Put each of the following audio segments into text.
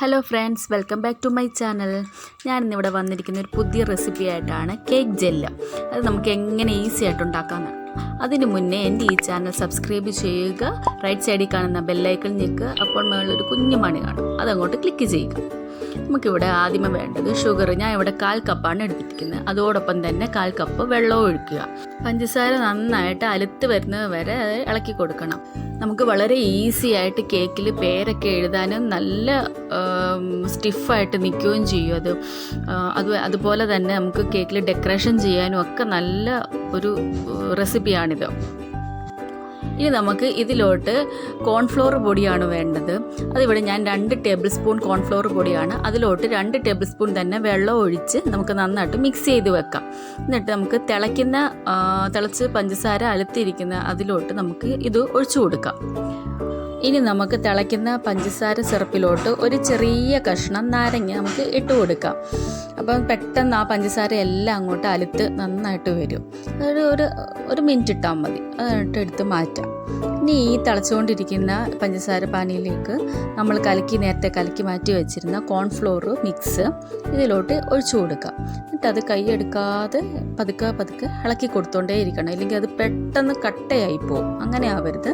Hello friends welcome back to my channel ഞാനിന്നിവിടെ വന്നിരിക്കുന്ന ഒരു പുതിയ റെസിപ്പി ആയിട്ടാണ് കേക്ക് ജെല്ല് അത് നമുക്ക് എങ്ങനെ ഈസി ആയിട്ട് ഉണ്ടാക്കാമെന്ന് അതിന് മുന്നേ എന്റെ ഈ ചാനൽ സബ്സ്ക്രൈബ് ചെയ്യുക. റൈറ്റ് സൈഡിൽ കാണുന്ന ബെല്ലൈക്കൺ ഞെക്കുക. അപ്പോൾ മുകളിലൊരു കുഞ്ഞു മണി കാണും. അതങ്ങോട്ട് ക്ലിക്ക് ചെയ്യുക. നമുക്കിവിടെ ആദ്യമേ വേണ്ടത് ഷുഗർ ഞാൻ ഇവിടെ കാൽ കപ്പാണ് എടുത്തിരിക്കുന്നത്. അതോടൊപ്പം തന്നെ കാൽ കപ്പ് വെള്ളവും ഒഴിക്കുക. പഞ്ചസാര നന്നായിട്ട് അലുത്ത് വരുന്നത് വരെ ഇളക്കി കൊടുക്കണം. നമുക്ക് വളരെ ഈസി ആയിട്ട് കേക്കിൽ പേരൊക്കെ എഴുതാനും നല്ല സ്റ്റിഫായിട്ട് നിൽക്കുകയും ചെയ്യും അത്. അത് അതുപോലെ തന്നെ നമുക്ക് കേക്കിൽ ഡെക്കറേഷൻ ചെയ്യാനും ഒക്കെ നല്ല ഒരു റെസിപ്പിയാണിത്. ഇനി നമുക്ക് ഇതിലോട്ട് കോൺഫ്ലോർ പൊടിയാണ് വേണ്ടത്. അതിവിടെ ഞാൻ രണ്ട് ടേബിൾ സ്പൂൺ കോൺഫ്ലോർ പൊടിയാണ്. അതിലോട്ട് രണ്ട് ടേബിൾ സ്പൂൺ തന്നെ വെള്ളം ഒഴിച്ച് നമുക്ക് നന്നായിട്ട് മിക്സ് ചെയ്ത് വെക്കാം. എന്നിട്ട് നമുക്ക് തിളയ്ക്കുന്ന തിളച്ച് പഞ്ചസാര അലത്തിയിരിക്കുന്ന അതിലോട്ട് നമുക്ക് ഇത് ഒഴിച്ചു കൊടുക്കാം. ഇനി നമുക്ക് തിളയ്ക്കുന്ന പഞ്ചസാര സിറപ്പിലോട്ട് ഒരു ചെറിയ കഷ്ണം നാരങ്ങ നമുക്ക് ഇട്ട് കൊടുക്കാം. അപ്പം പെട്ടെന്ന് ആ പഞ്ചസാര എല്ലാം അങ്ങോട്ട് അലുത്ത് നന്നായിട്ട് വരും. ഒരു ഒരു ഒരു മിനിറ്റ് ഇട്ടാൽ മതി. അതിട്ട് എടുത്ത് മാറ്റാം. ഇനി ഈ തിളച്ചുകൊണ്ടിരിക്കുന്ന പഞ്ചസാര പാനിയിലേക്ക് നമ്മൾ കലക്കി നേരത്തെ കലക്കി മാറ്റി വെച്ചിരുന്ന കോൺഫ്ലോർ മിക്സ് ഇതിലോട്ട് ഒഴിച്ചു കൊടുക്കാം. എന്നിട്ട് അത് കൈയെടുക്കാതെ പതുക്കെ പതുക്കെ ഇളക്കി കൊടുത്തോണ്ടേ ഇരിക്കണം. ഇല്ലെങ്കിൽ അത് പെട്ടെന്ന് കട്ടയായി പോകും. അങ്ങനെ ആവരുത്.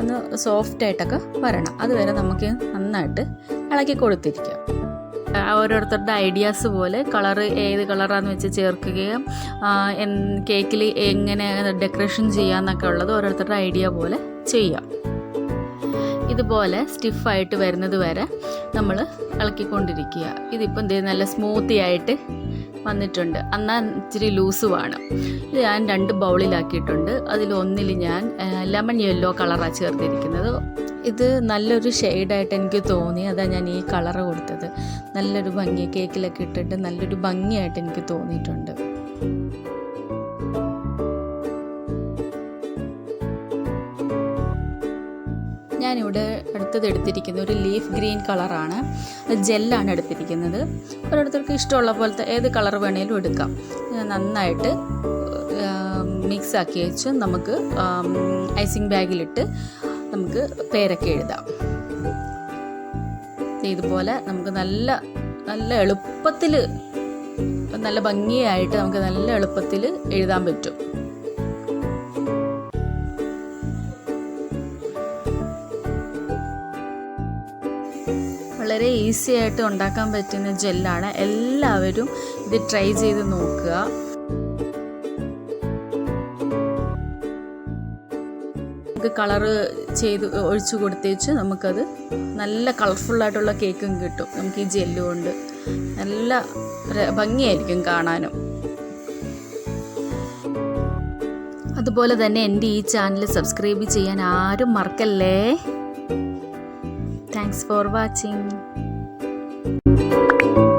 ഒന്ന് സോഫ്റ്റ് ആയിട്ടൊക്കെ വരണം. അതുവരെ നമുക്ക് നന്നായിട്ട് ഇളക്കി കൊടുത്തിരിക്കാം. ഓരോരുത്തരുടെ ഐഡിയാസ് പോലെ കളറ് ഏത് കളറാന്ന് വെച്ച് ചേർക്കുകയും കേക്കിൽ എങ്ങനെ ഡെക്കറേഷൻ ചെയ്യാന്നൊക്കെ ഉള്ളത് ഓരോരുത്തരുടെ ഐഡിയ പോലെ ചെയ്യാം. ഇതുപോലെ സ്റ്റിഫായിട്ട് വരുന്നത് വരെ നമ്മൾ ഇളക്കിക്കൊണ്ടിരിക്കുക. ഇതിപ്പം ദേ നല്ല സ്മൂത്തി ആയിട്ട് വന്നിട്ടുണ്ട്. എന്നാൽ ഇച്ചിരി ലൂസുമാണ് ഇത് ഞാൻ രണ്ട് ബൗളിലാക്കിയിട്ടുണ്ട്. അതിലൊന്നിൽ ഞാൻ ലെമൺ യെല്ലോ കളറാണ് ചേർത്തിരിക്കുന്നത്. ഇത് നല്ലൊരു ഷെയ്ഡായിട്ട് എനിക്ക് തോന്നി. അതാ ഞാൻ ഈ കളറ് കൊടുത്തത്. നല്ലൊരു ഭംഗി കേക്കിലൊക്കെ ഇട്ടിട്ട് നല്ലൊരു ഭംഗിയായിട്ട് എനിക്ക് തോന്നിയിട്ടുണ്ട്. ഞാനിവിടെ അടുത്തത് എടുത്തിരിക്കുന്ന ഒരു ലീഫ് ഗ്രീൻ കളറാണ്. ജെല്ലാണ് എടുത്തിരിക്കുന്നത്. ഓരോരുത്തർക്ക് ഇഷ്ടമുള്ള പോലത്തെ ഏത് കളർ വേണേലും എടുക്കാം. നന്നായിട്ട് മിക്സ് ആക്കി വെച്ച് നമുക്ക് ഐസിങ് ബാഗിലിട്ട് നമുക്ക് പേരൊക്കെ എഴുതാം. ഇതുപോലെ നമുക്ക് നല്ല നല്ല എളുപ്പത്തിൽ നല്ല ഭംഗിയായിട്ട് നമുക്ക് നല്ല എളുപ്പത്തിൽ എഴുതാൻ പറ്റും. വളരെ ഈസി ആയിട്ട് ഉണ്ടാക്കാൻ പറ്റുന്ന ജെല്ലാണ് എല്ലാവരും ഇത് ട്രൈ ചെയ്ത് നോക്കുക. നമുക്ക് കളറ് ചെയ്ത് ഒഴിച്ചു കൊടുത്തേച്ച് നമുക്കത് നല്ല കളർഫുള്ളായിട്ടുള്ള കേക്കും കിട്ടും. നമുക്ക് ഈ ജെല്ല് കൊണ്ട്. നല്ല ഭംഗിയായിരിക്കും കാണാനും. അതുപോലെ തന്നെ എന്റെ ഈ ചാനൽ സബ്സ്ക്രൈബ് ചെയ്യാൻ ആരും മറക്കല്ലേ? Thanks for watching Thank you.